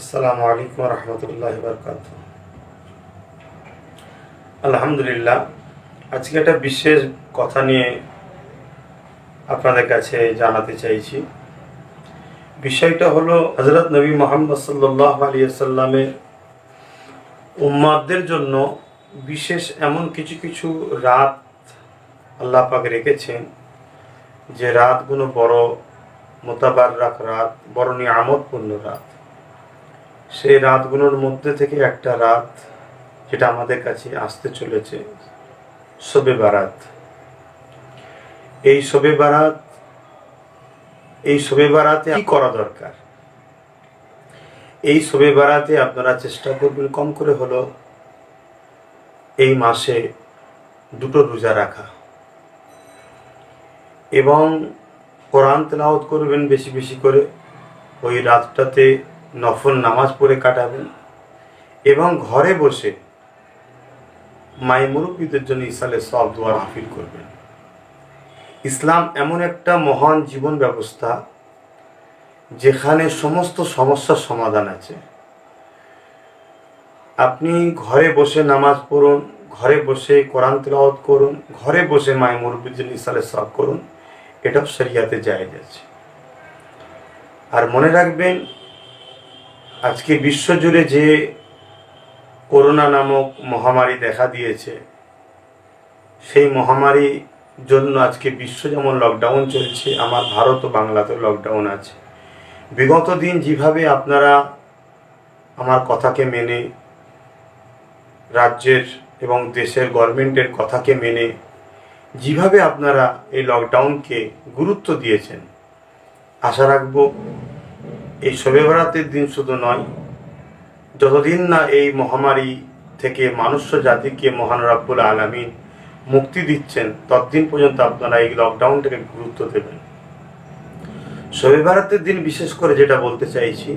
আসসালামু আলাইকুম রহমতুল্লাহ বরকাত আলহামদুলিল্লাহ, আজকে একটা বিশেষ কথা নিয়ে আপনাদের কাছে জানাতে চাইছি। বিষয়টা হলো হজরত নবী মোহাম্মদ সাল্লাহ আলিয়াল্লামের উম্মাদদের জন্য বিশেষ এমন কিছু কিছু রাত আল্লাহ পাক রেখেছেন, যে রাতগুলো বড় মোতাবার রাত, বড় নিয়ামতপূর্ণ রাত। সেই রাতগুলোর মধ্যে থেকে একটা রাত যেটা আমাদের কাছে আসতে চলেছে, শবে বারাত। এই শবে বারাত, এই শবে বারাতে কি করা দরকার? এই শবে বারাতে আপনারা চেষ্টা করবেন কম করে হলো এই মাসে দুটো রোজা রাখা। এবং কোরআন তেলাওয়াত করবেন বেশি বেশি করে। ওই রাতটাতে নফল নামাজ পড়ে কাটাবেন এবং ঘরে বসে মাই মুরব্বীদের জন্য ইসালে সব দোয়ার হাফিল করবেন। ইসলাম এমন একটা মহান জীবন ব্যবস্থা যেখানে সমস্ত সমস্যার সমাধান আছে। আপনি ঘরে বসে নামাজ পড়ুন, ঘরে বসে কোরআন তেলাওয়াত করুন, ঘরে বসে মায় মুরব্বীর জন্য ইসালে সব করুন, এটাও শরিয়াতে জায়েজ আছে। আর মনে রাখবেন আজকে বিশ্বজুড়ে যে করোনা নামক মহামারী দেখা দিয়েছে, সেই মহামারী জন্য আজকে বিশ্ব যেমন লকডাউন চলছে, আমার ভারত ও বাংলাতেও লকডাউন আছে। বিগত দিন যেভাবে আপনারা আমার কথাকে মেনে, রাজ্যের এবং দেশের গভর্নমেন্টের কথাকে মেনে, যেভাবে আপনারা এই লকডাউনকে গুরুত্ব দিয়েছেন, আশা রাখব এই শবে বরাতের দিন শুধু নয়, যতদিন না এই মহামারী থেকে মানুষ্য জাতিকে মহান রাব্বুল আলমিন মুক্তি দিচ্ছেন, ততদিন পর্যন্ত আপনারা এই লকডাউনটাকে গুরুত্ব দেবেন। শবে বরাতের দিন বিশেষ করে যেটা বলতে চাইছি,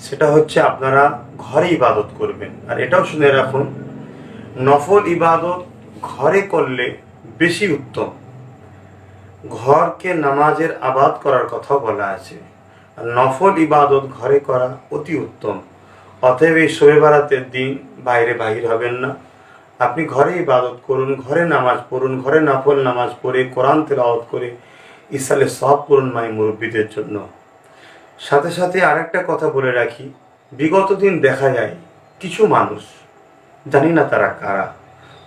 সেটা হচ্ছে আপনারা ঘরে ইবাদত করবেন। আর এটাও শুনে রাখুন, নফল ইবাদত ঘরে করলে বেশি উত্তম। ঘরকে নামাজের আবাদ করার কথা বলা আছে। নফল ইবাদত ঘরে করা অতি উত্তম। অতএব এই শোয়ে বারাতের দিন বাইরে বাহির হবেন না। আপনি ঘরে ইবাদত করুন, ঘরে নামাজ পড়ুন, ঘরে নফল নামাজ পড়ে কোরআন তেলাওয়াত করে ইসালে সব করুন মাই মুরব্বীদের জন্য। সাথে সাথে আরেকটা কথা বলে রাখি, বিগত দিন দেখা যায় কিছু মানুষ, জানি না তারা কারা,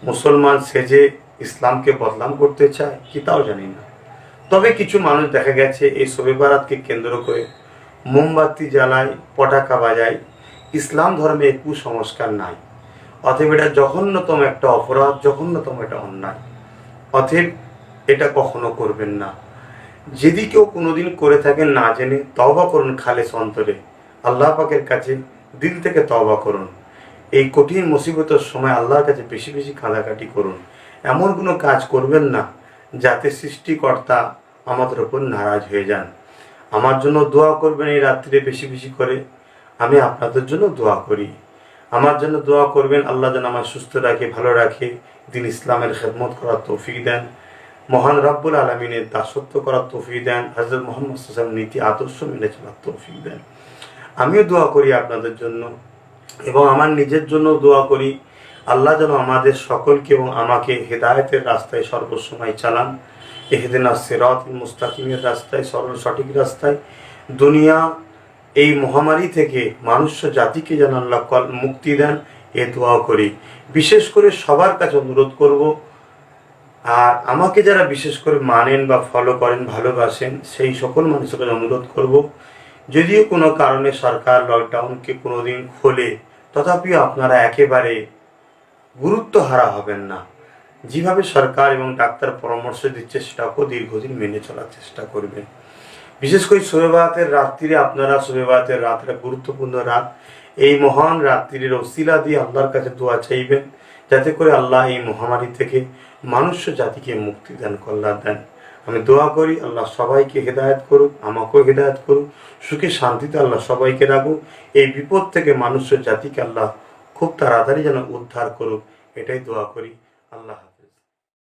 মুসলমান সেজে ইসলামকে বদনাম করতে চায় কি তাও জানি না। তবে কিছু মানুষ দেখা গেছে, এই শবে বারাতকে কেন্দ্র করে মোমবাতি জ্বালায় পটাকা বাজায়। ইসলাম ধর্মে কুসংস্কার নাই। অতএব এটা জঘন্যতম একটা অপরাধ, জঘন্যতম একটা অন্যায়। অতএব এটা কখনো করবেন না। যদি কেউ কোনোদিন করে থাকেন না জেনে তবা করুন খালেস অন্তরে। আল্লাহ পাকের কাছে দিল থেকে তবা করুন। এই কঠিন মুসিবতের সময় আল্লাহর কাছে বেশি বেশি কাঁদাকাটি করুন। এমন কোনো কাজ করবেন না সৃষ্টিকর্তা আমাদের ওপর নারাজ হয়ে যান। আমার জন্য দোয়া করবেন এই রাত্রিরে বেশি বেশি করে। আমি আপনাদের জন্য দোয়া করি। আমার জন্য দোয়া করবেন, আল্লাহ যেন আমার সুস্থ রাখে, ভালো রাখে, দিন ইসলামের খেদমত করার তৌফিক দেন। মহান রব্বুল আলমিনের দাসত্ব করার তৌফিক দেন। হজরত মোহাম্মদ সাল্লাম নীতি, আদর্শ মেনে চলার তৌফিক দেন। আমিও দোয়া করি আপনাদের জন্য এবং আমার নিজের জন্য দোয়া করি। আল্লাহ যেন আমাদের সকলকে এবং আমাকে হেদায়তের রাস্তায় সর্বসময় চালান। এহেদিনা সেরত মুস্তাকিমের রাস্তায় সরল সঠিক রাস্তায়। দুনিয়া এই মহামারী থেকে মানুষ্য জাতিকে যেন আল্লাহ মুক্তি দেন, এ দোয়া করি। বিশেষ করে সবার কাছে অনুরোধ করব, আর আমাকে যারা বিশেষ করে মানেন বা ফলো করেন, ভালোবাসেন, সেই সকল মানুষের কাছে অনুরোধ করব, যদিও কোনো কারণে সরকার লকডাউনকে কোনোদিন খোলে, তথাপিও আপনারা একেবারে গুরুত্ব হারা হবেন না। যেভাবে সরকার এবং ডাক্তার পরামর্শ দিচ্ছে, সেটাকেও দীর্ঘদিন মেনে চলার চেষ্টা করবেন বিশেষ করে শোবেবাতের রাত্রিরে আপনারা শোবেবাতের রাতটা গুরুত্বপূর্ণ রাত। এই মহান রাত্রির ওসিলা দিয়ে আল্লাহর কাছে দোয়া চাইবেন, যাতে করে আল্লাহ এই মহামারী থেকে মানুষ জাতিকে মুক্তি দেন, কল্যাণ দেন। আমি দোয়া করি, আল্লাহ সবাইকে হেদায়ত করুক, আমাকেও হেদায়ত করুক, সুখে শান্তিতে আল্লাহ সবাইকে রাখুক। এই বিপদ থেকে মানুষ জাতিকে আল্লাহ খুব তাড়াতাড়ি যেন উদ্ধার করুক এটাই দোয়া করি আল্লাহ।